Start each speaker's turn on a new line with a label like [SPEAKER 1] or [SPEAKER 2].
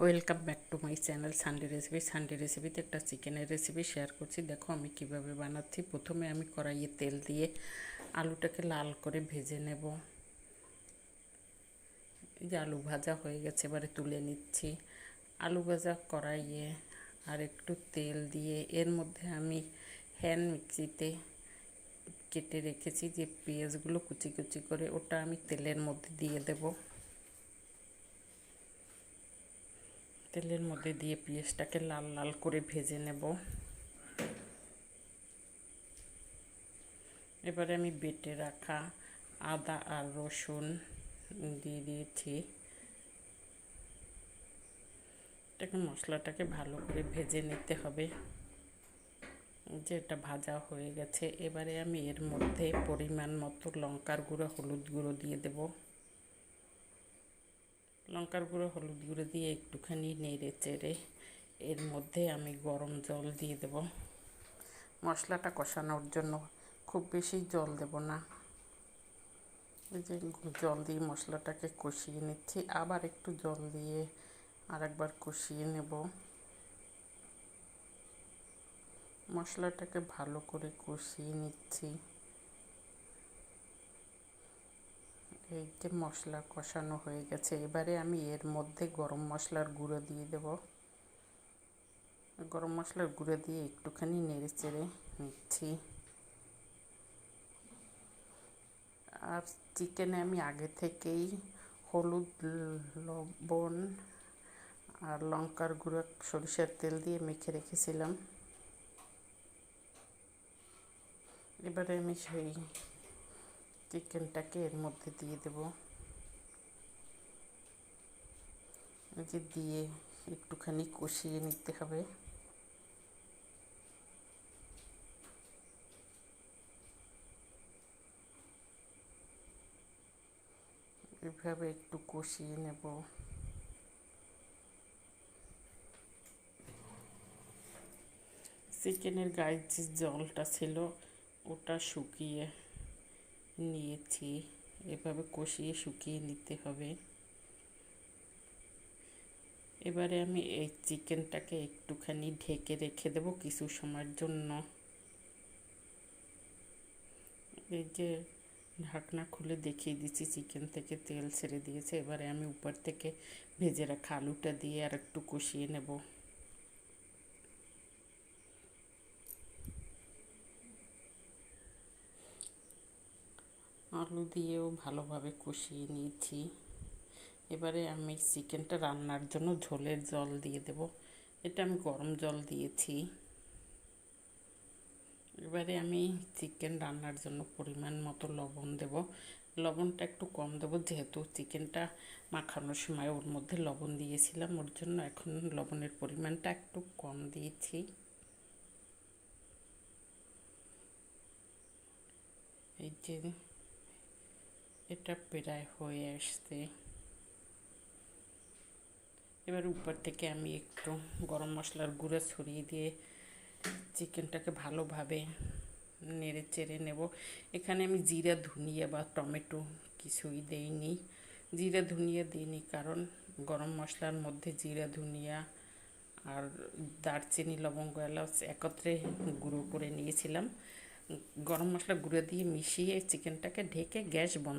[SPEAKER 1] Welcome back to my channel Sunday recipe Sunday রেসিপিতে একটা চিকেনের রেসিপি শেয়ার করছি। দেখো, আমি কীভাবে বানাচ্ছি। প্রথমে আমি কড়াইয়ে তেল দিয়ে আলুটাকে লাল করে ভেজে নেব। এই যে আলু ভাজা হয়ে গেছে, এবারে তুলে নিচ্ছি। আলু ভাজা কড়াইয়ে আর একটু তেল দিয়ে এর মধ্যে আমি হ্যান্ড মিক্সিতে কেটে রেখেছি যে পেঁয়াজগুলো কুচি কুচি করে, ওটা আমি তেলের মধ্যে দিয়ে দেবো। তেলের মধ্যে দিয়ে পেঁয়াজটাকে লাল লাল করে ভেজে নেব। এবারে আমি বেটে রাখা আদা আর রসুন দিয়ে দিয়েছি। এটাকে মশলাটাকে ভালো করে ভেজে নিতে হবে। যে এটা ভাজা হয়ে গেছে। এবারে আমি এর মধ্যে পরিমাণ মতো লঙ্কার গুঁড়ো, হলুদ গুঁড়ো দিয়ে দেবো। লঙ্কার গুঁড়ো, হলুদ গুঁড়ো দিয়ে একটুখানি নেড়ে চেড়ে এর মধ্যে আমি গরম জল দিয়ে দেব। মশলাটা কষানোর জন্য খুব বেশি জল দেব না। যে জল দিয়ে মশলাটাকে কষিয়ে নিচ্ছি। আবার একটু জল দিয়ে আরেকবার কষিয়ে নেব। মশলাটাকে ভালো করে কষিয়ে নিচ্ছি। এই যে মশলা কষানো হয়ে গেছে, এবারে আমি এর মধ্যে গরম মশলার গুঁড়ো দিয়ে দেব। গরম মশলার গুঁড়ো দিয়ে একটুখানি নেড়ে চেড়ে নিচ্ছি। আর চিকেনে আমি আগে থেকেই হলুদ, লবণ আর লঙ্কার গুঁড়ো, সরিষার তেল দিয়ে মেখে রেখেছিলাম। এবারে আমি সেই চিকেনটাকে এর মধ্যে দিয়ে দেব। যে দিয়ে একটুখানি কষিয়ে নিতে হবে। এভাবে একটু কষিয়ে নেব। চিকেনের গায়ের যে জলটা ছিল, ওটা শুকিয়ে নিয়েছি। এভাবে কষিয়ে শুকিয়ে নিতে হবে। এবারে আমি এই চিকেনটাকে একটুখানি ঢেকে রেখে দেব কিছু সময়ের জন্য। এই যে ঢাকনা খুলে দেখিয়ে দিচ্ছি, চিকেন থেকে তেল ছেড়ে দিয়েছে। এবারে আমি উপর থেকে ভেজে রাখা আলুটা দিয়ে আর একটু কষিয়ে নেব। আলু দিয়েও ভালোভাবে কষিয়ে নিয়েছি। এবারে আমি চিকেনটা রান্নার জন্য ঝোলের জল দিয়ে দেব। এটা আমি গরম জল দিয়েছি। এবারে আমি চিকেন রান্নার জন্য পরিমাণ মতো লবণ দেব। লবণটা একটু কম দেবো, যেহেতু চিকেনটা মাখানোর সময় ওর মধ্যে লবণ দিয়েছিলাম, ওর জন্য এখন লবণের পরিমাণটা একটু কম দিয়েছি। এই যে এটা প্রায় হয়ে আসছে। এবার উপর থেকে আমি একটু গরম মশলার গুঁড়ো ছড়িয়ে দিয়ে চিকেনটাকে ভালোভাবে নেড়ে চেড়ে নেব। এখানে আমি জিরা, ধনিয়া বা টমেটো কিছুই দেইনি। জিরা, ধনিয়া দিইনি কারণ গরম মশলার মধ্যে জিরা, ধনিয়া আর দারচিনি, লবঙ্গ, এলাচ একত্রে গুঁড়ো করে নিয়েছিলাম। গরম মশলা গুঁড়ো দিয়ে মিশিয়ে চিকেনটাকে ঢেকে গ্যাস বন্ধ